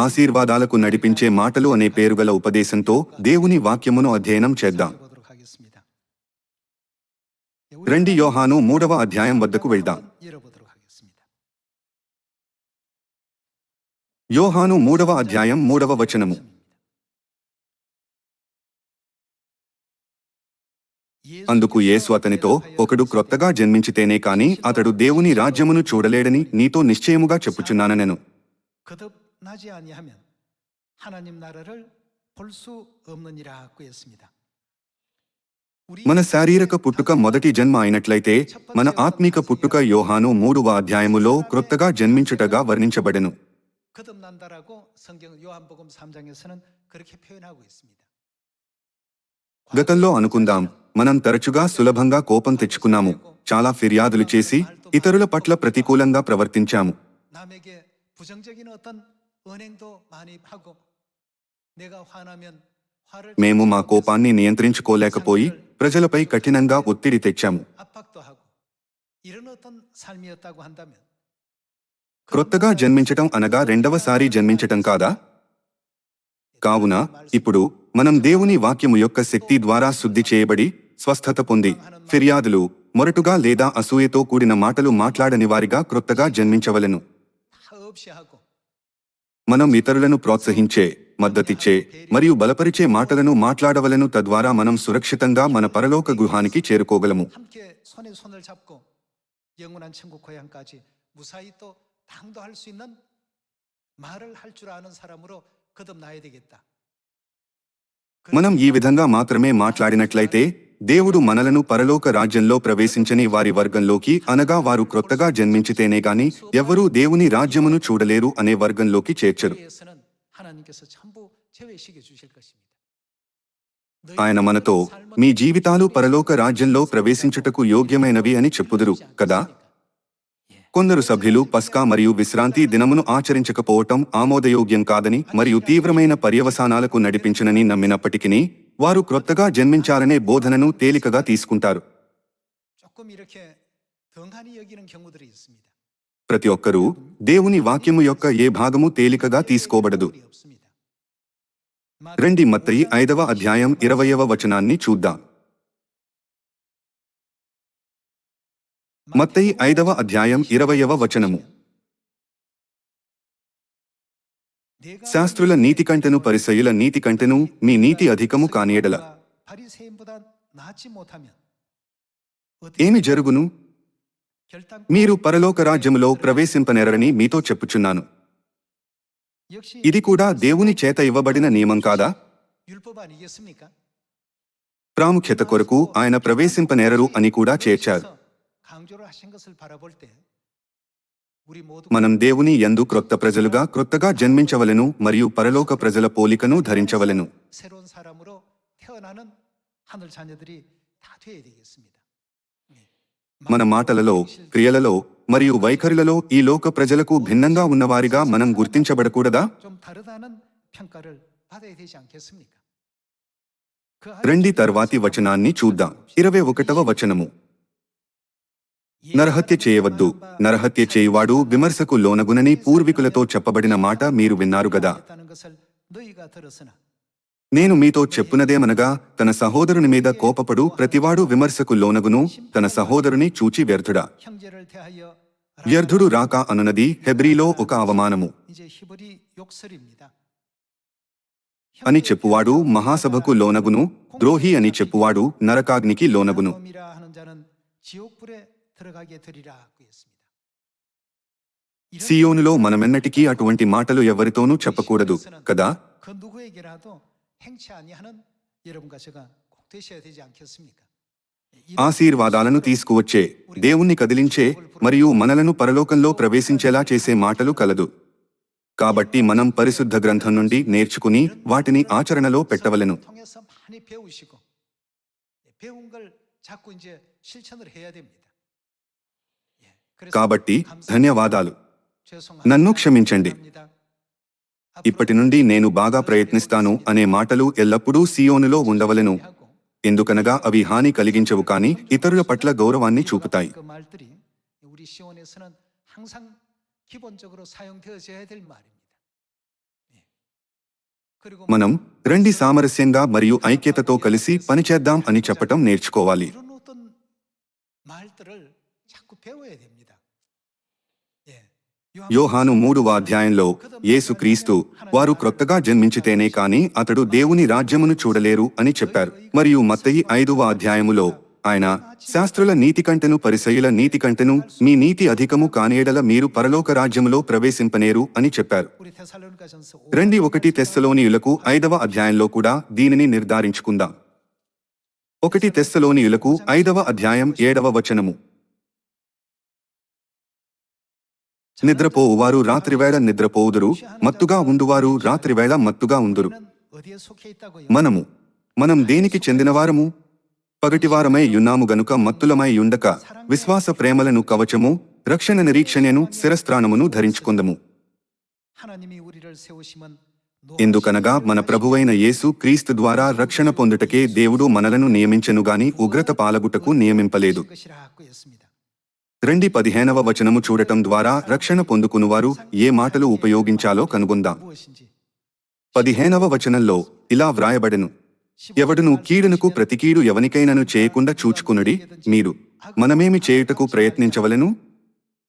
ఆశీర్వాదాలకు నడిపించే మాటలు అనే పేరు గల ఉపదేశంతో దేవుని వాక్యమును అధ్యయనం చేద్దాం. రెండి యోహాను మూడవ అధ్యాయం వద్దకు వెళ్దాం. యోహాను మూడవ అధ్యాయం మూడవ వచనము. అందుకు యేసు అతనితో ఒకడు క్రొత్తగా జన్మించితేనే కాని అతడు దేవుని రాజ్యమును చూడలేడని నీతో నిశ్చయముగా చెప్పుచున్నాననెను. 나지 아니하면 하나님 나라를 볼 수 없느니라고 했습니다. 우리 మన శారీరక పుట్టుక మొదటి జన్మ అయినట్లయితే మన ఆత్మిక పుట్టుక యోహాను మూడవ అధ్యాయములో క్రొత్తగా జన్మించుటగా వర్ణించబడెను 거듭난다라고 성경 요한복음 3장에서는 그렇게 표현하고 있습니다. గతంలో అనుకుందాం మనం తరచుగా సులభంగా కోపం తెచ్చుకున్నాము చాలా ఫిర్యాదులు చేసి ఇతరుల పట్ల ప్రతికూలంగా ప్రవర్తించాము 남에게 부정적인 어떤 언행도 많이 하고 내가 화나면 화를 మేము మా కోపాన్ని నియంత్రించుకోలేకపోయి ప్రజలపై కఠినంగా ఒత్తిడి తెచ్చాము 압박도 하고 이런 어떤 삶이었다고 한다면 క్రొత్తగా జన్మించటం అనగా రెండవసారి జన్మించటం కాదా కావున ఇప్పుడు మనం దేవుని వాక్యము యొక్క శక్తి ద్వారా శుద్ధి చేయబడి స్వస్థత పొంది ఫిర్యాదులు మొరటుగా లేదా అసూయతో కూడిన మాటలు మాట్లాడని వారిగా క్రొత్తగా జన్మించవలెను 다 없이 하고 మనం ఇతరులను ప్రోత్సహించే మద్దతిచ్చే మరియు బలపరిచే మాటలను మాట్లాడవలను తద్వారా మనం సురక్షితంగా మన పరలోక గృహానికి చేరుకోగలము. మనం ఈ విధంగా మాత్రమే మాట్లాడినట్లయితే దేవుడు మనలను పరలోక రాజ్యంలో ప్రవేశించని వారి వర్గంలోకి అనగా వారు క్రొత్తగా జన్మించితేనే గాని ఎవరూ దేవుని రాజ్యమును చూడలేరు అనే వర్గంలోకి చేర్చరు. ఆయన మనతో మీ జీవితాలు పరలోక రాజ్యంలో ప్రవేశించుటకు యోగ్యమైనవి అని చెప్పుదురు కదా? కొందరు సభ్యులు పస్కా మరియు విశ్రాంతి దినమును ఆచరించకపోవటం ఆమోదయోగ్యం కాదని మరియు తీవ్రమైన పర్యవసానాలకు నడిపించనని నమ్మినప్పటికీ వారు క్రొత్తగా జన్మించారనే బోధనను తేలికగా తీసుకుంటారు. ప్రతి ఒక్కరూ దేవుని వాక్యము యొక్క ఏ భాగము తేలికగా తీసుకోబడదు. రెండి మత్తయి ఐదవ అధ్యాయం ఇరవయవ వచనాన్ని చూద్దాం. మత్తయి ఐదవ అధ్యాయం ఇరవయవ వచనము. శాస్త్రుల నీతి కంటెను పరిసయుల నీతి కంటెను మీ నీతి అధికము కానియడల. ఏమి జరుగును? మీరు పరలోక రాజ్యములో ప్రవేశింపనేరని మీతో చెప్పుచున్నాను. ఇది కూడా దేవుని చేత ఇవ్వబడిన నియమం కాదా? ప్రాముఖ్యత కొరకు ఆయన ప్రవేశింపనేరరు అని కూడా చేర్చారు. మనం దేవుని ఎందు క్రొత్త ప్రజలుగా క్రొత్తగా జన్మించవలను మరియు పరలోక ప్రజల పోలికను ధరించవలను. మన మాటలలో క్రియలలో మరియు వైఖరులలో ఈ లోక ప్రజలకు భిన్నంగా ఉన్నవారిగా మనం గుర్తించబడకూడదా? రెండి తర్వాతి వచనాన్ని చూద్దాం. ఇరవై ఒకటవ వచనము. నరహత్య చేయవద్దు. నరహత్య చేయువాడు విమర్శకు లోనగునని పూర్వీకులతో చెప్పబడిన మాట మీరు విన్నారు గదా. నేను మీతో చెప్పునదేమనగా తన సహోదరుని మీద కోపపడు ప్రతివాడు విమర్శకు లోనగును తన సహోదరుని చూచి వ్యర్థుడా. వ్యర్థుడు రాక అనున్నది హెబ్రీలో ఒక అవమానము. అని చెప్పువాడు మహాసభకు లోనగును ద్రోహి అని చెప్పువాడు నరకాగ్నికి లోనగును. 이라 하는 자는 지옥불에 들어가게 되리라고 했습니다. 이런 సియోనులో మనమెన్నటికీ అటువంటి మాటలు ఎవరితోనూ చెప్పకూడదు కదా 그 누구에게라도 행치 아니하는 여러분과 제가 꼭 되셔야 되지 않겠습니까? ఆశీర్వాదాలను తీసుకువచ్చే దేవుణ్ణి కదిలించే మరియు మనలను పరలోకంలో ప్రవేశించేలా చేసే మాటలు కలదు కాబట్టి మనం పరిశుద్ధ గ్రంథం నుండి నేర్చుకుని వాటిని ఆచరణలో పెట్టవలెను 통해서 많이 배우시고 배운 걸 자꾸 이제 실천을 해야 됩니다. కాబట్టి ధన్యవాదాలు. నన్ను క్షమించండి. ఇప్పటి నుండి నేను బాగా ప్రయత్నిస్తాను అనే మాటలు ఎల్లప్పుడూ సియోనులో ఉండవలను. ఎందుకనగా అవి హాని కలిగించవు కానీ ఇతరుల పట్ల గౌరవాన్ని చూపుతాయి. మనం రండి సామరస్యంగా మరియు ఐక్యతతో కలిసి పనిచేద్దాం అని చెప్పటం నేర్చుకోవాలి. యోహాను మూడు అధ్యాయంలో యేసుక్రీస్తు వారు క్రొత్తగా జన్మించితేనే కాని అతడు దేవుని రాజ్యమును చూడలేరు అని చెప్పారు. మరియు మత్తయి ఐదవ అధ్యాయములో ఆయన శాస్త్రుల నీతి కంటెను పరిసయుల నీతి కంటెను మీ నీతి అధికము కానేడల మీరు పరలోక రాజ్యములో ప్రవేశింపనేరు అని చెప్పారు. రెండి ఒకటి తెస్సలోనియులకు ఐదవ అధ్యాయంలో కూడా దీనిని నిర్ధారించుకుందాం. ఒకటి తెస్సలోనియులకు ఐదవ అధ్యాయం ఏడవ వచనము. నిద్రపోవువారు రాత్రివేళ నిద్రపోవుదురు మత్తుగా ఉండువారు రాత్రివేళ మత్తుగా ఉందురు మనము మనం దేనికి చెందినవారము? పగటివారమై యున్నాము గనుక మత్తులమై యుండక విశ్వాస ప్రేమలను కవచము రక్షణ నిరీక్షణను శిరస్త్రాణమును ధరించుకుందము. ఎందుకనగా మన ప్రభువైన యేసు క్రీస్తు ద్వారా రక్షణ పొందుటకే దేవుడు మనలను నియమించను గాని ఉగ్రత పాలగుటకు నియమింపలేదు. రెండు పదిహేనవ వచనము చూడటం ద్వారా రక్షణ పొందుకునివారు ఏ మాటలు ఉపయోగించాలో కనుగొందాం. పదిహేనవ వచనంలో ఇలా వ్రాయబడెను. ఎవడును కీడునకు ప్రతికీడు ఎవనికైనను చేయకుండా చూచుకునుడి మీరు. మనమేమి చేయుటకు ప్రయత్నించవలను?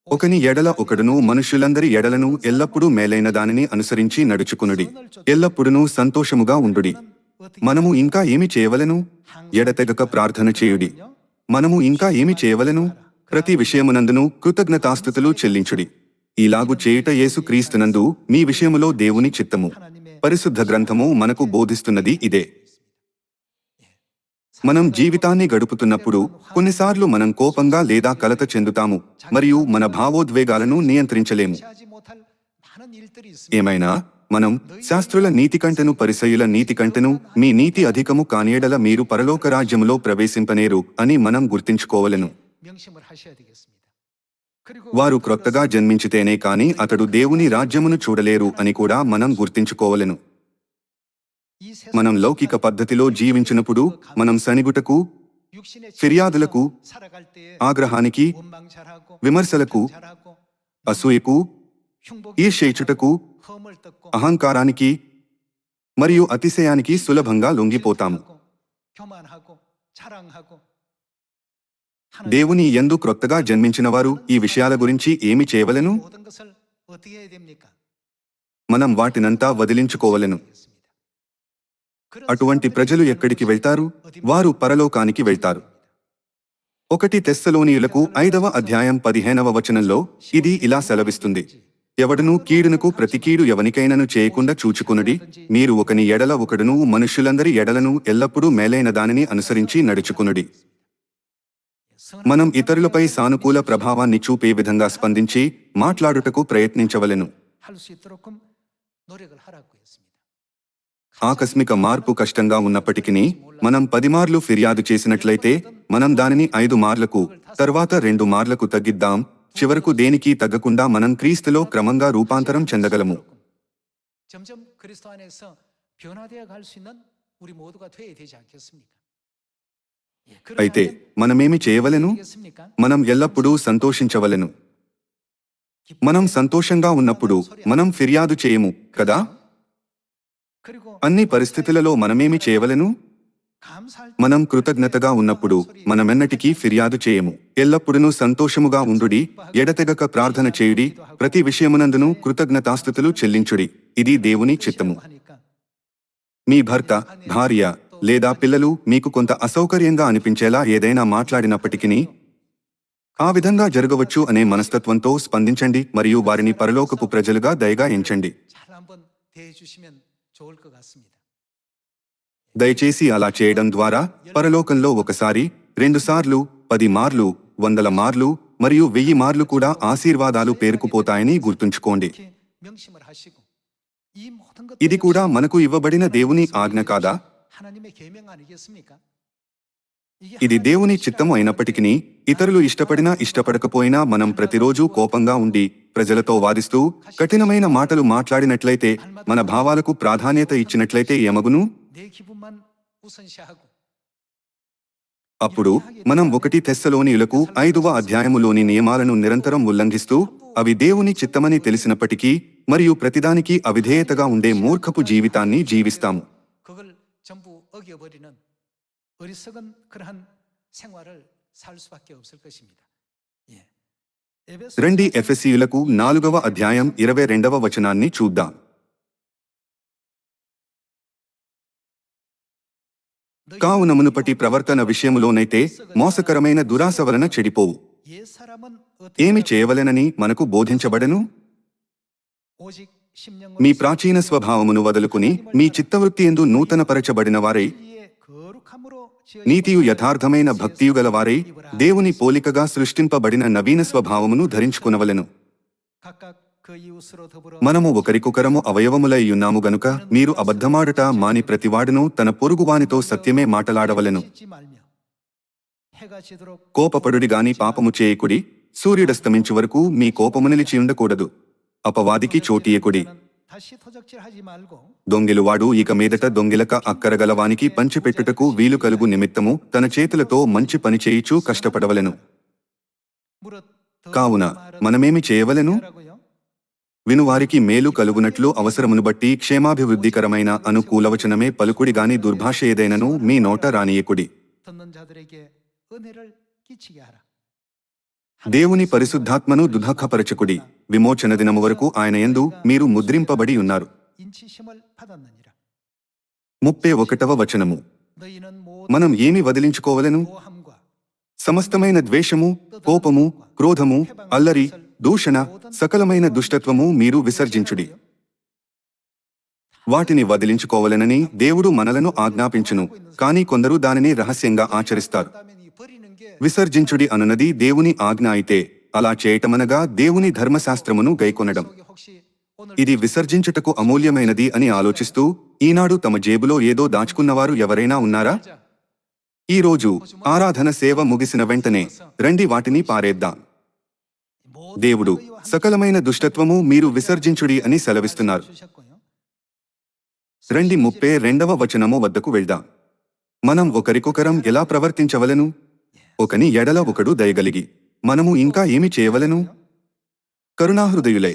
ఒకని ఎడల ఒకడును మనుష్యులందరి ఎడలను ఎల్లప్పుడూ మేలైన దానిని అనుసరించి నడుచుకునుడి. ఎల్లప్పుడునూ సంతోషముగా ఉండుడి. మనము ఇంకా ఏమి చేయవలను? ఎడతెగక ప్రార్థన చేయుడి. మనము ఇంకా ఏమి చేయవలను? ప్రతి విషయమునందును కృతజ్ఞతాస్థుతులు చెల్లించుడి. ఈలాగు చేయుట యేసుక్రీస్తునందు మీ విషయములో దేవుని చిత్తము. పరిశుద్ధ గ్రంథము మనకు బోధిస్తున్నది ఇదే. మనం జీవితాన్ని గడుపుతున్నప్పుడు కొన్నిసార్లు మనం కోపంగా లేదా కలత చెందుతాము మరియు మన భావోద్వేగాలను నియంత్రించలేము. ఏమైనా? మనం శాస్త్రుల నీతి కంటెను పరిసయుల నీతి కంటెను మీ నీతి అధికము కానియడల మీరు పరలోక రాజ్యములో ప్రవేశింపనేరు అని మనం గుర్తించుకోవలను. వారు క్రొత్తగా జన్మించితేనే కాని అతడు దేవుని రాజ్యమును చూడలేరు అని కూడా మనం గుర్తించుకోవలెను. మనం లౌకిక పద్ధతిలో జీవించినప్పుడు మనం సనిగుటకు ఫిర్యాదులకు ఆగ్రహానికి విమర్శలకు అసూయకు ఈర్షేచుటకు అహంకారానికి మరియు అతిశయానికి సులభంగా లొంగిపోతాము. దేవుని ఎందు క్రొత్తగా జన్మించిన వారు ఈ విషయాల గురించి ఏమి చేయవలను? మనం వాటినంతా వదిలించుకోవలను. అటువంటి ప్రజలు ఎక్కడికి వెళ్తారు? వారు పరలోకానికి వెళ్తారు. ఒకటి తెస్సలోనియులకు ఐదవ అధ్యాయం పదిహేనవ వచనంలో ఇది ఇలా సెలవిస్తుంది. ఎవడనూ కీడునకు ప్రతికీడు ఎవనికైనను చేయకుండా చూచుకునుడి మీరు ఒకని ఎడల ఒకడును మనుష్యులందరి ఎడలను ఎల్లప్పుడూ మేలైన దానిని అనుసరించి నడుచుకునుడి. మనం ఇతరులపై సానుకూల ప్రభావాన్ని చూపే విధంగా స్పందించి మాట్లాడుటకు ప్రయత్నించవలెను 할수 있도록 노력을 하라고 했습니다. ఆకస్మిక మార్పు కష్టంగా ఉన్నప్పటికీ మనం పది మార్లు ఫిర్యాదు చేసినట్లయితే మనం దానిని ఐదు మార్లకు తర్వాత రెండు మార్లకు తగ్గిద్దాం చివరకు దేనికి తగ్గకుండా మనం క్రీస్తులో క్రమంగా రూపాంతరం చెందగలము 점점 그리스도 안에서 변화되어 갈 수 있는 우리 모두가 되어야 되지 않겠습니까? అయితే మనమేమి చేయవలెను? మనం ఎల్లప్పుడూ సంతోషించవలెను. మనం సంతోషంగా ఉన్నప్పుడు మనం ఫిర్యాదు చేయము కదా? అన్ని పరిస్థితులలో మనమేమి చేయవలెను? మనం కృతజ్ఞతగా ఉన్నప్పుడు మనమెన్నటికీ ఫిర్యాదు చేయము. ఎల్లప్పుడూ సంతోషముగా ఉండుడి ఎడతెగక ప్రార్థన చేయుడి ప్రతి విషయమునందును కృతజ్ఞతాస్థుతులు చెల్లించుడి. ఇది దేవుని చిత్తము. మీ భర్త భార్య లేదా పిల్లలు మీకు కొంత అసౌకర్యంగా అనిపించేలా ఏదైనా మాట్లాడినప్పటికీ ఆ విధంగా జరగవచ్చు అనే మనస్తత్వంతో స్పందించండి మరియు వారిని పరలోకపు ప్రజలుగా దయగా ఎంచండి. దయచేసి అలా చేయడం ద్వారా పరలోకంలో ఒకసారి రెండుసార్లు పది మార్లు వందల మార్లు మరియు వెయ్యి మార్లు కూడా ఆశీర్వాదాలు పేరుకుపోతాయని గుర్తుంచుకోండి. ఇది కూడా మనకు ఇవ్వబడిన దేవుని ఆజ్ఞ కాదా? ఇది దేవుని చిత్తము అయినప్పటికీ ఇతరులు ఇష్టపడినా ఇష్టపడకపోయినా మనం ప్రతిరోజు కోపంగా ఉండి ప్రజలతో వాదిస్తూ కఠినమైన మాటలు మాట్లాడినట్లయితే మన భావాలకు ప్రాధాన్యత ఇచ్చినట్లయితే ఏమగును? అప్పుడు మనం ఒకటి తెస్సలోనియులకు ఐదవ అధ్యాయములోని నియమాలను నిరంతరం ఉల్లంఘిస్తూ అవి దేవుని చిత్తమని తెలిసినప్పటికీ మరియు ప్రతిదానికి అవిధేయతగా ఉండే మూర్ఖపు జీవితాన్ని జీవిస్తాము. 어겨버리는 어리석은 그러한 생활을 살 수밖에 없을 것입니다. 예. 에베소 రండి 사장 ఎఫెసీయులకు నాలుగవ అధ్యాయం ఇరవై రెండవ వచనాన్ని చూద్దాం కావున మునుపటి ప్రవర్తన విషయములోనైతే మోసకరమైన దురాశ వలన చెడిపోవు 옛 사람은 ఏమి 어떻게 చేయవలెనని మనకు బోధించబడను 오직 심령으로 మీ ప్రాచీన స్వభావమును వదులుకుని మీ చిత్తవృత్తి ఎందు నూతనపరచబడిన వారై నీతియు యథార్థమైన భక్తియు గల వారై దేవుని పోలికగా సృష్టింపబడిన నవీన స్వభావమును ధరించుకునవలెను. మనము ఒకరికొకరము అవయవములై ఉన్నాము గనుక మీరు అబద్ధమాడట మాని ప్రతివాడును తన పొరుగువానితో సత్యమే మాటలాడవలెను. కోపపడుడిగాని పాపము చేయకుడి సూర్యుడస్తమించు వరకు మీ కోపము నిలిచి ఉండకూడదు అపవాదికి చోటీయకుడి దొంగిలువాడు ఇక మీదట దొంగిలక అక్కరగలవానికి పంచిపెట్టుటకు వీలు కలుగు నిమిత్తము తన చేతులతో మంచి పని చేయిచూ కష్టపడవలను. కావున మనమేమి చేయవలను? వినువారికి మేలు కలుగునట్లు అవసరమును బట్టి క్షేమాభివృద్ధికరమైన అనుకూలవచనమే పలుకుడిగాని దుర్భాష ఏదైనను మీ నోట రానియకుడి దేవుని పరిశుద్ధాత్మను దుఃఖపరచకుడి. విమోచన దినము వరకు ఆయన ఎందు మీరు ముద్రింపబడి ఉన్నారు. ముప్పై ఒకటవ వచనము. మనం ఏమి వదిలించుకోవలను? సమస్తమైన ద్వేషము కోపము క్రోధము అల్లరి దూషణ సకలమైన దుష్టత్వము మీరు విసర్జించుడి. వాటిని వదిలించుకోవలనని దేవుడు మనలను ఆజ్ఞాపించును. కానీ కొందరు దానిని రహస్యంగా ఆచరిస్తారు. విసర్జించుడి అనున్నది దేవుని ఆజ్ఞ అయితే. అలా చేయటమనగా దేవుని ధర్మశాస్త్రమును గైకొనడం. ఇది విసర్జించుటకు అమూల్యమైనది అని ఆలోచిస్తూ ఈనాడు తమ జేబులో ఏదో దాచుకున్నవారు ఎవరైనా ఉన్నారా? ఈ రోజు ఆరాధన సేవ ముగిసిన వెంటనే రండి వాటిని పారేద్దాం. దేవుడు సకలమైన దుష్టత్వము మీరు విసర్జించుడి అని సెలవిస్తున్నారు. రండి ముప్పై రెండవ వచనము వద్దకు వెళ్దాం. మనం ఒకరికొకరం ఎలా ప్రవర్తించవలను? ఒకని ఎడల ఒకడు దయగలిగి మనము ఇంకా ఏమి చేయవలను? కరుణాహృదయులే!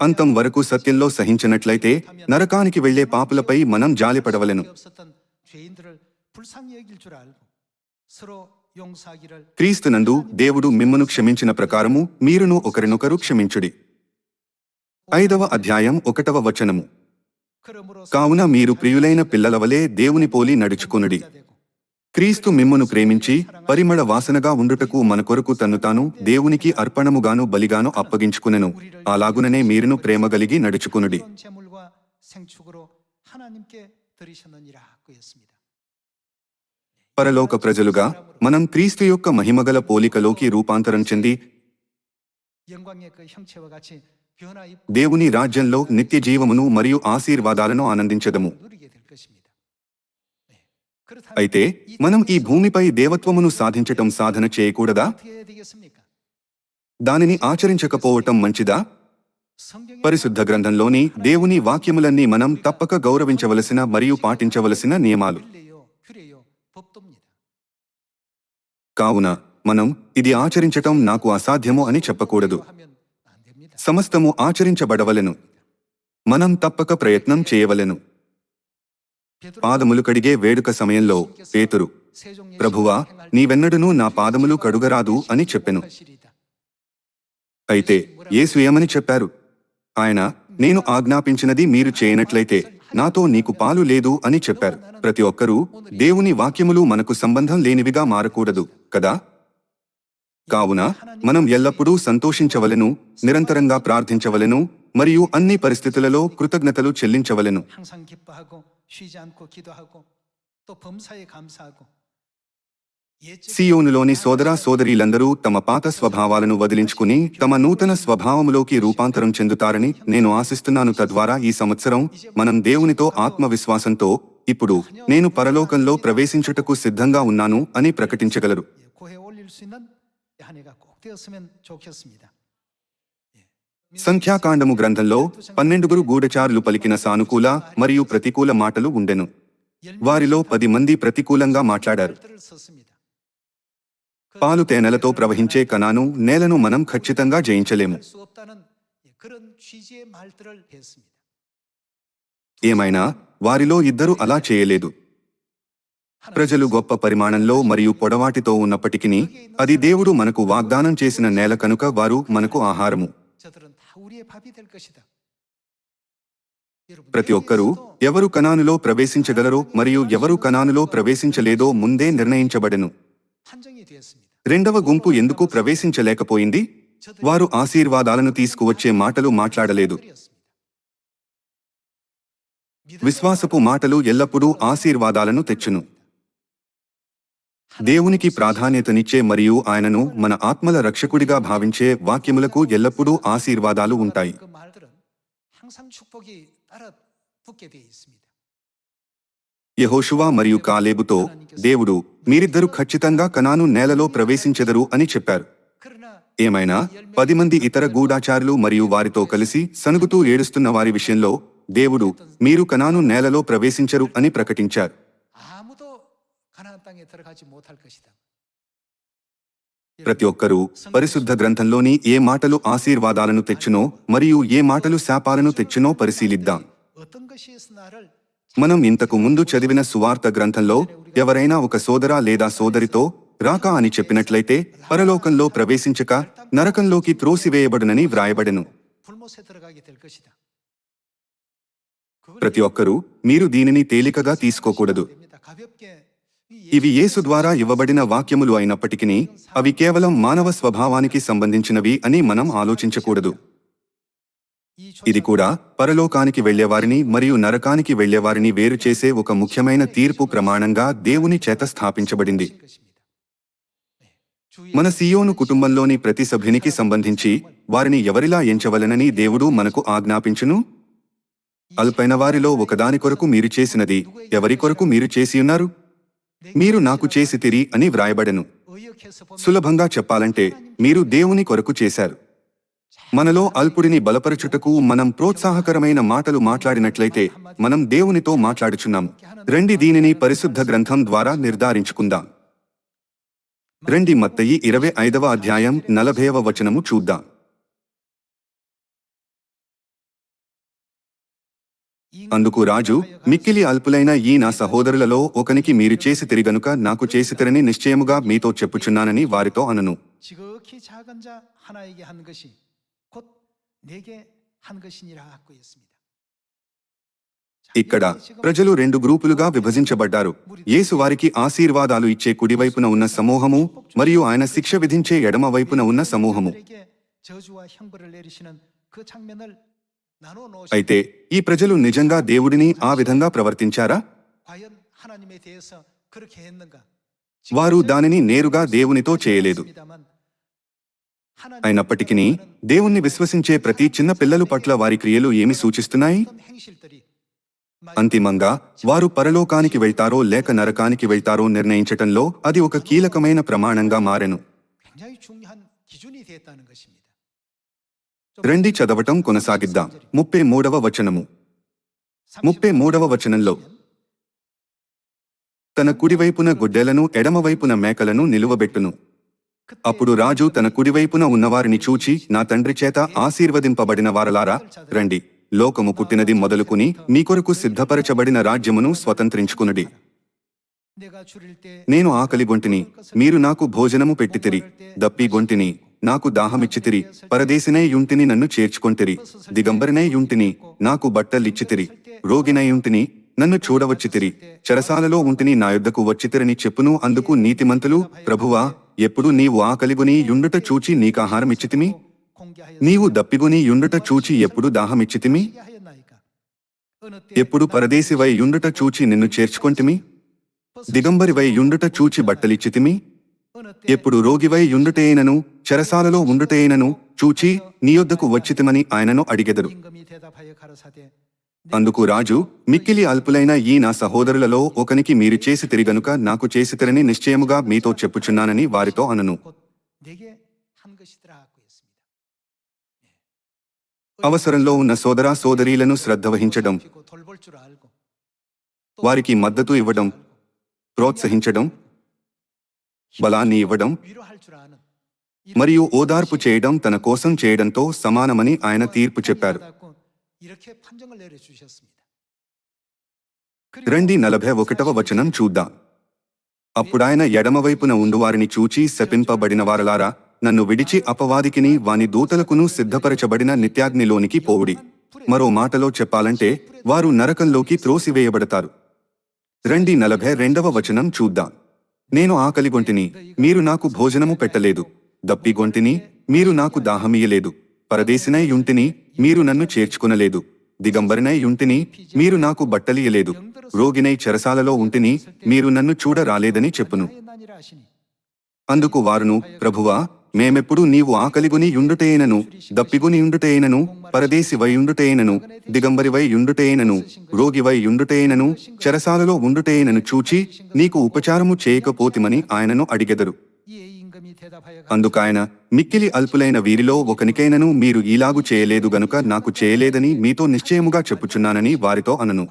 అంతం వరకు సత్యంలో సహించినట్లయితే నరకానికి వెళ్ళే పాపులపై మనం జాలిపడవలను. క్రీస్తునందు దేవుడు మిమ్మను క్షమించిన ప్రకారము మీరును ఒకరినొకరు క్షమించుడి. ఐదవ అధ్యాయం ఒకటవ వచనము. కావున మీరు ప్రియులైన పిల్లల వలె దేవుని పోలి నడుచుకునుడి. క్రీస్తు మిమ్మును ప్రేమించి పరిమళ వాసనగా ఉండుటకు మన కొరకు తన్ను తాను దేవునికి అర్పణముగాను బలిగాను అప్పగించుకునెను. అలాగుననే మీరును ప్రేమగలిగి నడుచుకునుడి. పరలోక ప్రజలుగా మనం క్రీస్తు యొక్క మహిమగల పోలికలోకి రూపాంతరం చెంది దేవుని రాజ్యంలో నిత్య జీవమును మరియు ఆశీర్వాదాలను ఆనందించదము. అయితే మనం ఈ భూమిపై దేవత్వమును సాధించటం సాధన చేయకూడదా? దానిని ఆచరించకపోవటం మంచిదా? పరిశుద్ధ గ్రంథంలోని దేవుని వాక్యములన్నీ మనం తప్పక గౌరవించవలసిన మరియు పాటించవలసిన నియమాలు. కావున మనం ఇది ఆచరించటం నాకు అసాధ్యము అని చెప్పకూడదు. సమస్తము ఆచరించబడవలెను. మనం తప్పక ప్రయత్నం చేయవలెను. పాదములు కడిగే వేడుక సమయంలో పేతురు ప్రభువా నీవెన్నడునూ నా పాదములు కడుగరాదు అని చెప్పెను. అయితే ఏ స్వయమని చెప్పారు? ఆయన నేను ఆజ్ఞాపించినది మీరు చేయనట్లయితే నాతో నీకు పాలు లేదు అని చెప్పారు. ప్రతి ఒక్కరూ దేవుని వాక్యములు మనకు సంబంధం లేనివిగా మారకూడదు కదా? కావున మనం ఎల్లప్పుడూ సంతోషించవలను నిరంతరంగా ప్రార్థించవలను మరియు అన్ని పరిస్థితులలో కృతజ్ఞతలు చెల్లించవలను. 쉬지 సియోనులోని సోదర సోదరీలందరూ తమ పాత స్వభావాలను వదిలించుకుని తమ నూతన స్వభావములోకి రూపాంతరం చెందుతారని నేను ఆశిస్తున్నాను తద్వారా ఈ సంవత్సరం మనం దేవునితో ఆత్మవిశ్వాసంతో ఇప్పుడు నేను పరలోకంలో ప్రవేశించుటకు సిద్ధంగా ఉన్నాను అని ప్రకటించగలరు సంఖ్యాకాండము గ్రంథంలో పన్నెండుగురు గూఢచారులు పలికిన సానుకూల మరియు ప్రతికూల మాటలు ఉండెను. వారిలో పది మంది ప్రతికూలంగా మాట్లాడారు. పాలు తేనెలతో ప్రవహించే కణాను నేలను మనం ఖచ్చితంగా జయించలేము. ఏమైనా వారిలో ఇద్దరు అలా చేయలేదు. ప్రజలు గొప్ప పరిమాణంలో మరియు పొడవాటితో ఉన్నప్పటికీ అది దేవుడు మనకు వాగ్దానం చేసిన నేల కనుక వారు మనకు ఆహారము. ప్రతి ఒక్కరూ ఎవరు కణానులో ప్రవేశించగలరో మరియు ఎవరు కణానులో ప్రవేశించలేదో ముందే నిర్ణయించబడెను. రెండవ గుంపు ఎందుకు ప్రవేశించలేకపోయింది? వారు ఆశీర్వాదాలను తీసుకువచ్చే మాటలు మాట్లాడలేదు. విశ్వాసపు మాటలు ఎల్లప్పుడూ ఆశీర్వాదాలను తెచ్చును. దేవునికి ప్రాధాన్యతనిచ్చే మరియు ఆయనను మన ఆత్మల రక్షకుడిగా భావించే వాక్యములకు ఎల్లప్పుడూ ఆశీర్వాదాలు ఉంటాయి. యహోషువా మరియు కాలేబుతో దేవుడు మీరిద్దరూ ఖచ్చితంగా కనాను నేలలో ప్రవేశించెదరు అని చెప్పారు. ఏమైనా పది మంది ఇతర గూఢాచారులు మరియు వారితో కలిసి సనుగుతూ ఏడుస్తున్న వారి విషయంలో దేవుడు మీరు కనాను నేలలో ప్రవేశించరు అని ప్రకటించారు. ప్రతి ఒక్కరూ పరిశుద్ధ గ్రంథంలోని ఏ మాటలు ఆశీర్వాదాలను తెచ్చునో మరియు ఏ మాటలు శాపాలను తెచ్చునో పరిశీలిద్దాం. మనం ఇంతకు ముందు చదివిన సువార్త గ్రంథంలో ఎవరైనా ఒక సోదర లేదా సోదరితో రాక అని చెప్పినట్లయితే పరలోకంలో ప్రవేశించక నరకంలోకి త్రోసివేయబడునని వ్రాయబడెను. ప్రతి ఒక్కరూ మీరు దీనిని తేలికగా తీసుకోకూడదు. ఇవి యేసు ద్వారా ఇవ్వబడిన వాక్యములు అయినప్పటికీ అవి కేవలం మానవ స్వభావానికి సంబంధించినవి అని మనం ఆలోచించకూడదు. ఇది కూడా పరలోకానికి వెళ్ళేవారిని మరియు నరకానికి వెళ్ళేవారిని వేరు చేసే ఒక ముఖ్యమైన తీర్పు ప్రమాణంగా దేవుని చేత స్థాపించబడింది. మన సీయోను కుటుంబంలోని ప్రతి సభ్యునికి సంబంధించి వారిని ఎవరిలా ఎంచవలనని దేవుడు మనకు ఆజ్ఞాపించును? అల్పైన వారిలో ఒకదాని కొరకు మీరు చేసినది ఎవరి కొరకు మీరు చేసి ఉన్నారు? మీరు నాకు చేసి తిరి అని వ్రాయబడను. సులభంగా చెప్పాలంటే మీరు దేవుని కొరకు చేశారు. మనలో అల్పుడిని బలపరచుటకు మనం ప్రోత్సాహకరమైన మాటలు మాట్లాడినట్లయితే మనం దేవునితో మాట్లాడుచున్నాం. రండి దీనిని పరిశుద్ధ గ్రంథం ద్వారా నిర్ధారించుకుందాం. రండి మత్తయి ఇరవై ఐదవ అధ్యాయం నలభైవ వచనము చూద్దాం. అందుకు రాజు మిక్కిలి అల్పులైన ఈ నా సహోదరులలో ఒకనికి మీరు చేసి తిరిగనుక నాకు చేసితిరని నిశ్చయముగా మీతో చెప్పుచున్నానని వారితో అనను. ఇక్కడ ప్రజలు రెండు గ్రూపులుగా విభజించబడ్డారు. యేసు వారికి ఆశీర్వాదాలు ఇచ్చే కుడివైపున ఉన్న సమూహము మరియు ఆయన శిక్ష విధించే ఎడమ వైపున ఉన్న సమూహము. అయితే ఈ ప్రజలు నిజంగా దేవుడిని ఆ విధంగా ప్రవర్తించారా? వారు దానిని నేరుగా దేవునితో చేయలేదు. అయినప్పటికీ దేవుణ్ణి విశ్వసించే ప్రతి చిన్న పిల్లలు పట్ల వారి క్రియలు ఏమి సూచిస్తున్నాయి? అంతిమంగా వారు పరలోకానికి వెళ్తారో లేక నరకానికి వెళ్తారో నిర్ణయించటంలో అది ఒక కీలకమైన ప్రమాణంగా మారెను. రండి చదవటం కొనసాగిద్దాం. ముప్పై మూడవ వచనము. ముప్పై మూడవ వచనంలో తన కుడివైపున గుడ్డెలను ఎడమవైపున మేకలను నిలువబెట్టును. అప్పుడు రాజు తన కుడివైపున ఉన్నవారిని చూచి నా తండ్రి చేత ఆశీర్వదింపబడిన వారలారా రండి. లోకము పుట్టినది మొదలుకుని మీ కొరకు సిద్ధపరచబడిన రాజ్యమును స్వతంత్రించుకునుడి. నేను ఆకలి గొంటిని మీరు నాకు భోజనము పెట్టితిరి. దప్పి గొంటిని నాకు దాహమిచ్చితిరి పరదేశినే యుంటిని నన్ను చేర్చుకొంటిరి దిగంబరినే యుంటిని నాకు బట్టలిచ్చితిరి రోగినయుంటిని నన్ను చూడవచ్చితిరి చెరసాలలో ఉంటిని నా యొద్దకు వచ్చితిరని చెప్పును అందుకు నీతిమంతులు ప్రభువా ఎప్పుడు నీవు ఆకలిగుని యుండుట చూచి నీకాహారమిచ్చితిమి? నీవు దప్పిగుని యుండుట చూచి ఎప్పుడు దాహమిచ్చితిమి? ఎప్పుడు పరదేశివై యుండుట చూచి నిన్ను చేర్చుకొంటిమి? దిగంబరివై యుండుట చూచి బట్టలిచ్చితిమి? ఎప్పుడు రోగివై ఉండుటేనను చెరసాలలో ఉండుటేనను చూచి నీ యొద్దకు వచ్చితమని ఆయనను అడిగెదరు. అందుకు రాజు మిక్కిలి అల్పులైన ఈ నా సహోదరులలో ఒకనికి మీరు చేసి తిరిగనుక నాకు చేసి తిరని నిశ్చయముగా మీతో చెప్పుచున్నానని వారితో అనను. అవసరంలో ఉన్న సోదరా సోదరీలను శ్రద్ధ వహించడం వారికి మద్దతు ఇవ్వడం ప్రోత్సహించడం బలాన్ని ఇవ్వడం మరియు ఓదార్పు చేయడం తన కోసం చేయడంతో సమానమని ఆయన తీర్పు చెప్పారు. రండి నలభై ఒకటవ వచనం చూద్దాం. అప్పుడాయన ఎడమవైపున ఉండువారిని చూచి శపింపబడిన వారలారా నన్ను విడిచి అపవాదికిని వాని దూతలకును సిద్ధపరచబడిన నిత్యాగ్నిలోనికి పోవుడి. మరో మాటలో చెప్పాలంటే వారు నరకంలోకి త్రోసివేయబడతారు. రండి నలభై రెండవ వచనం చూద్దాం. నేను ఆకలిగొంటిని మీరు నాకు భోజనము పెట్టలేదు. దప్పిగొంటిని మీరు నాకు దాహమియలేదు పరదేశినైయుంటిని మీరు నన్ను చేర్చుకునలేదు. దిగంబరినైయుంటిని మీరు నాకు బట్టలియలేదు రోగినై చెరసాలలో ఉంటిని మీరు నన్ను చూడరాలేదని చెప్పును. అందుకు వారును ప్రభువా మేమెప్పుడు నీవు ఆకలిగుని యుండుటేనను దప్పిగుని యుండుటేనను పరదేశివై యుండుటేనను దిగంబరివై యుండుటేనను రోగివై యుండుటేనను చెరసాలలో ఉండుటేనను చూచి నీకు ఉపచారము చేయకపోతిమని ఆయనను అడిగెదరు. అందుకాయన మిక్కిలి అల్పులైన వీరిలో ఒకనికైనను మీరు ఈలాగు చేయలేదు గనుక నాకు చేయలేదని మీతో నిశ్చయముగా చెప్పుచున్నానని వారితో అనను.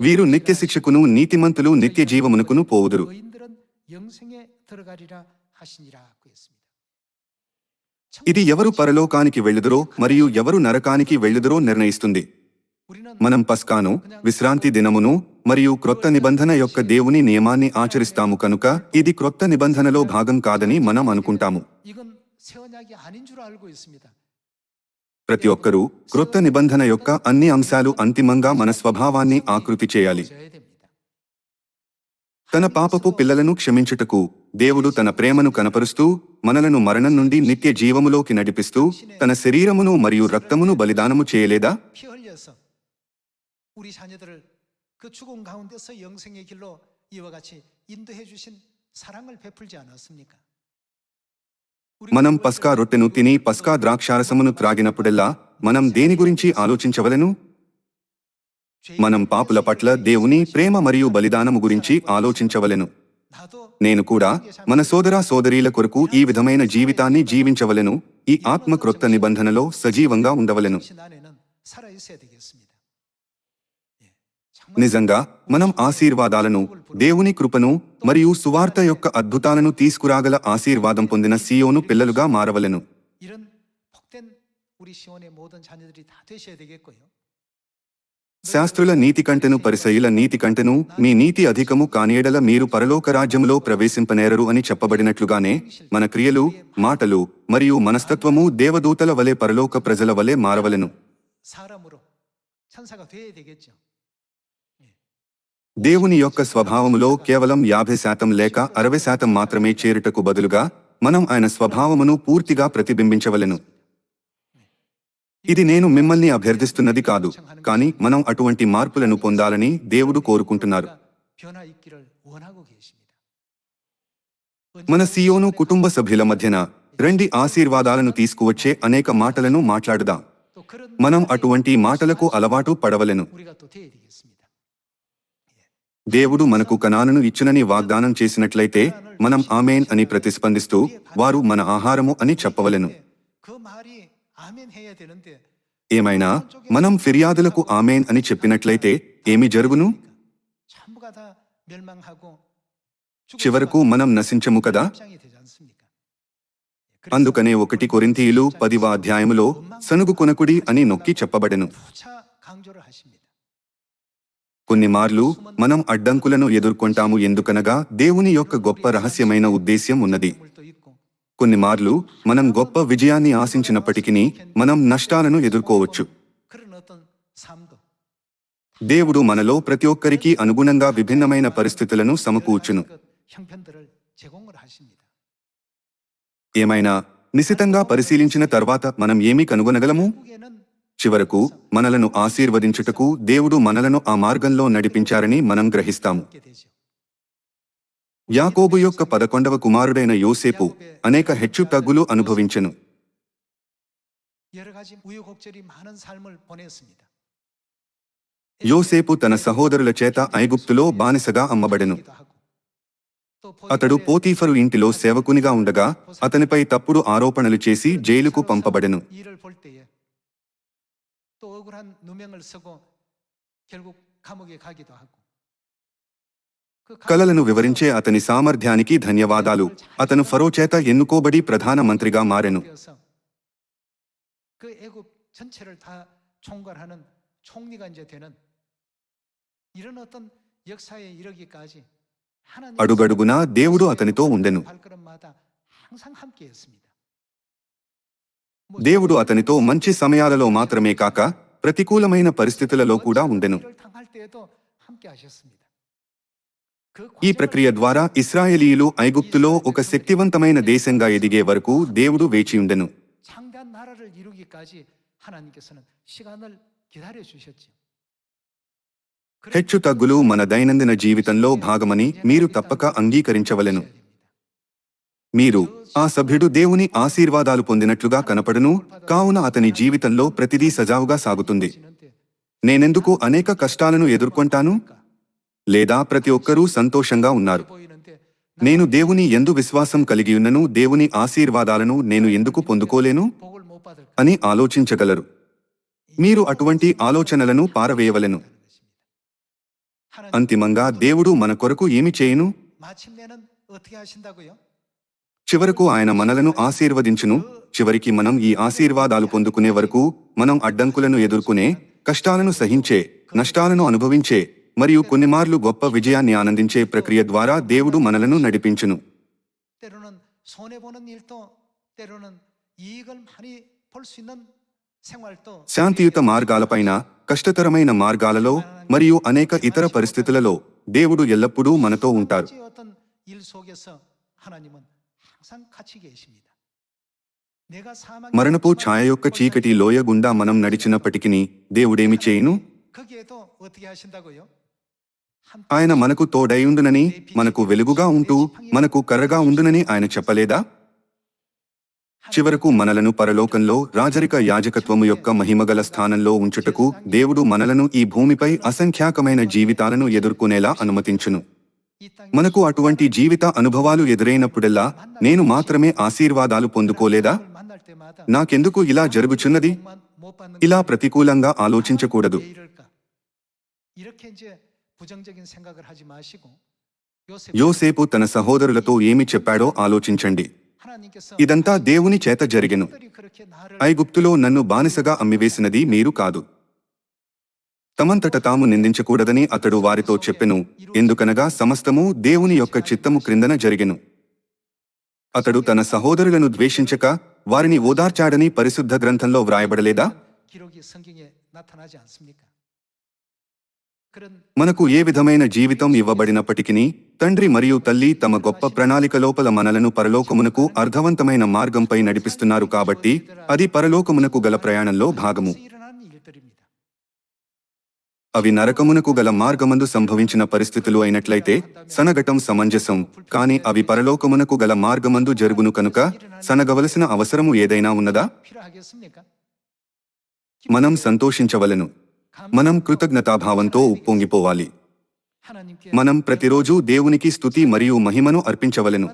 వీరు నిత్య శిక్షకును నీతిమంతులు నిత్య జీవమునకును పోవుదురు. ఇది ఎవరు పరలోకానికి వెళ్ళుదురో మరియు ఎవరు నరకానికి వెళ్ళుదురో నిర్ణయిస్తుంది. మనం పస్కాను విశ్రాంతి దినమును మరియు క్రొత్త నిబంధన యొక్క దేవుని నియమాన్ని ఆచరిస్తాము కనుక ఇది క్రొత్త నిబంధనలో భాగం కాదని మనం అనుకుంటాము. ప్రతి ఒక్కరూ క్రొత్త నిబంధన యొక్క అన్ని అంశాలు అంతిమంగా మన స్వభావాన్ని ఆకృతి చేయాలి. తన పాపపు పిల్లలను క్షమించుటకు దేవుడు తన ప్రేమను కనపరుస్తూ మనలను మరణం నుండి నిత్య జీవములోకి నడిపిస్తూ తన శరీరమును మరియు రక్తమును బలిదానము చేయలేదా? మనం పస్కా రొట్టెను తిని పస్కా ద్రాక్షారసమును త్రాగినప్పుడెల్లా మనం దేని గురించి ఆలోచించవలను? మనం పాపుల పట్ల దేవుని ప్రేమ మరియు బలిదానము గురించి ఆలోచించవలెను. నేను కూడా మన సోదరా సోదరీల కొరకు ఈ విధమైన జీవితాన్ని జీవించవలను. ఈ ఆత్మ క్రొత్త నిబంధనలో సజీవంగా ఉండవలను. నిజంగా మనం ఆశీర్వాదాలను దేవుని కృపను మరియు సువార్త యొక్క అద్భుతాలను తీసుకురాగల ఆశీర్వాదం పొందిన సియోను పిల్లలుగా మారవలను. శాస్త్రుల నీతి కంటెను పరిశైల నీతి కంటెను మీ నీతి అధికము కానియడల మీరు పరలోక రాజ్యములో ప్రవేశింపనేరరు అని చెప్పబడినట్లుగానే మన క్రియలు మాటలు మరియు మనస్తత్వము దేవదూతల వలె పరలోక ప్రజల వలె మారవలను. దేవుని యొక్క స్వభావములో కేవలం యాభై శాతం లేక అరవై శాతం మాత్రమే చేరుటకు బదులుగా మనం ఆయన స్వభావమును పూర్తిగా ప్రతిబింబించవలెను. ఇది నేను మిమ్మల్ని అభ్యర్థిస్తున్నది కాదు కానీ మనం అటువంటి మార్పులను పొందాలని దేవుడు కోరుకుంటున్నారు. మన సియోను కుటుంబ సభ్యుల మధ్యన రెండి ఆశీర్వాదాలను తీసుకువచ్చే అనేక మాటలను మాట్లాడదాం. మనం అటువంటి మాటలకు అలవాటు పడవలను. దేవుడు మనకు కణాలను ఇచ్చునని వాగ్దానం చేసినట్లయితే మనం ఆమెన్ అని ప్రతిస్పందిస్తూ వారు మన ఆహారము అని చెప్పవలను. ఏమైనా మనం ఫిర్యాదులకు ఆమెన్ అని చెప్పినట్లయితే ఏమి జరుగును? చివరకు మనం నశించము కదా? అందుకనే ఒకటి కొరింతీయులు పదివ అధ్యాయములో సనుగు కొనకుడి అని నొక్కి చెప్పబడెను. కొన్ని మార్లు మనం అడ్డంకులను ఎదుర్కొంటాము ఎందుకనగా దేవుని యొక్క గొప్ప రహస్యమైన ఉద్దేశ్యం ఉన్నది. కొన్ని మార్లు మనం గొప్ప విజయాన్ని ఆశించినప్పటికీ మనం నష్టాలను ఎదుర్కోవచ్చు. దేవుడు మనలో ప్రతి ఒక్కరికి అనుగుణంగా విభిన్నమైన పరిస్థితులను సమకూర్చును. ఏమైనా నిశితంగా పరిశీలించిన తర్వాత మనం ఏమి కనుగొనగలము? చివరకు మనలను ఆశీర్వదించుటకు దేవుడు మనలను ఆ మార్గంలో నడిపించారని మనం గ్రహిస్తాము. యాకోబు యొక్క పదకొండవ కుమారుడైన యోసేపు అనేక హెచ్చు తగ్గులు అనుభవించెను 여러 가지 우여곡절이 많은 삶을 보냈습니다. యోసేపు తన సహోదరుల చేత ఐగుప్తులో బానిసగా అమ్మబడెను 또 అతడు పోతీఫరు ఇంటిలో సేవకునిగా ఉండగా అతనిపై తప్పుడు ఆరోపణలు చేసి జైలుకు పంపబడెను 일을 볼 때에 또 억울한 누명을 쓰고 결국 감옥에 가기도 하고 그 కలలను వివరించే అతని సామర్థ్యానికి ధన్యవాదాలు. అతను ఫరో చేత ఎన్నుకోబడి ప్రధానమంత్రిగా మారెను. అడుగడుగునా దేవుడు అతనితో ఉండెను. దేవుడు అతనితో మంచి సమయాలలో మాత్రమే కాక ప్రతికూలమైన పరిస్థితులలో కూడా ఉండెను. ఈ ప్రక్రియ ద్వారా ఇస్రాయేలీలు ఐగుప్తులో ఒక శక్తివంతమైన దేశంగా ఎదిగే వరకు దేవుడు వేచియుండెను హెచ్చు తగ్గులు మన దైనందిన జీవితంలో భాగమని మీరు తప్పక అంగీకరించవలెను. మీరు ఆ సభ్యుడు దేవుని ఆశీర్వాదాలు పొందినట్లుగా కనపడను కావున అతని జీవితంలో ప్రతిదీ సజావుగా సాగుతుంది. నేనెందుకు అనేక కష్టాలను ఎదుర్కొంటాను? లేదా ప్రతి ఒక్కరూ సంతోషంగా ఉన్నారు. నేను దేవుని ఎందు విశ్వాసం కలిగియున్నను దేవుని ఆశీర్వాదాలను నేను ఎందుకు పొందుకోలేను? అని ఆలోచించగలరు. మీరు అటువంటి ఆలోచనలను పారవేయవలెను. అంతిమంగా దేవుడు మన కొరకు ఏమి చేయను? చివరకు ఆయన మనలను ఆశీర్వదించును. చివరికి మనం ఈ ఆశీర్వాదాలు పొందుకునే వరకు మనం అడ్డంకులను ఎదుర్కొనే కష్టాలను సహించే నష్టాలను అనుభవించే మరియు కొన్నిమార్లు గొప్ప విజయాన్ని ఆనందించే ప్రక్రియ ద్వారా దేవుడు మనలను నడిపించును. శాంతియుత మార్గాలపైన కష్టతరమైన మార్గాలలో మరియు అనేక ఇతర పరిస్థితులలో దేవుడు ఎల్లప్పుడూ మనతో ఉంటారు. మరణపు ఛాయ యొక్క చీకటి లోయ గుండా మనం నడిచినప్పటికీ దేవుడేమి చేయను? ఆయన మనకు తోడై ఉండునని మనకు వెలుగుగా ఉంటూ మనకు కర్రగా ఉండునని ఆయన చెప్పలేదా? చివరకు మనలను పరలోకంలో రాజరిక యాజకత్వము యొక్క మహిమగల స్థానంలో ఉంచుటకు దేవుడు మనలను ఈ భూమిపై అసంఖ్యాకమైన జీవితాలను ఎదుర్కొనేలా అనుమతించును. మనకు అటువంటి జీవిత అనుభవాలు ఎదురైనప్పుడల్లా నేను మాత్రమే ఆశీర్వాదాలు పొందుకోలేదా? నాకెందుకు ఇలా జరుగుచున్నది? ఇలా ప్రతికూలంగా ఆలోచించకూడదు. యోసేపు తన సహోదరులతో ఏమి చెప్పాడో ఆలోచించండి ఇదంతా దేవుని చేత జరిగెను ఐగుప్తులో నన్ను బానిసగా అమ్మివేసినది మీరు కాదు తమంతట తాము నిందించకూడదని అతడు వారితో చెప్పెను ఎందుకనగా సమస్తము దేవుని యొక్క చిత్తము క్రిందన జరిగెను అతడు తన సహోదరులను ద్వేషించక వారిని ఓదార్చాడని పరిశుద్ధ గ్రంథంలో వ్రాయబడలేదా మనకు ఏ విధమైన జీవితం ఇవ్వబడినప్పటికీ తండ్రి మరియు తల్లి తమ గొప్ప ప్రణాళిక లోపల మనలను పరలోకమునకు అర్థవంతమైన మార్గంపై నడిపిస్తున్నారు కాబట్టి అది పరలోకమునకు గల ప్రయాణంలో భాగము. అవి నరకమునకు గల మార్గమందు సంభవించిన పరిస్థితులు అయినట్లయితే సనగటం సమంజసం. కాని అవి పరలోకమునకు గల మార్గమందు జరుగును కనుక సనగవలసిన అవసరము ఏదైనా ఉన్నదా? మనం సంతోషించవలను. మనం కృతజ్ఞతాభావంతో ఉప్పొంగిపోవాలి. మనం ప్రతిరోజు దేవునికి స్థుతి మరియు మహిమను అర్పించవలను.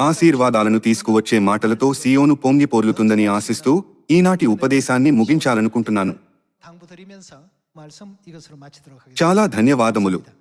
ఆశీర్వాదాలను తీసుకువచ్చే మాటలతో సియోను పొంగి పోర్లుతుందని ఆశిస్తూ ఈనాటి ఉపదేశాన్ని ముగించాలనుకుంటున్నాను. చాలా ధన్యవాదములు.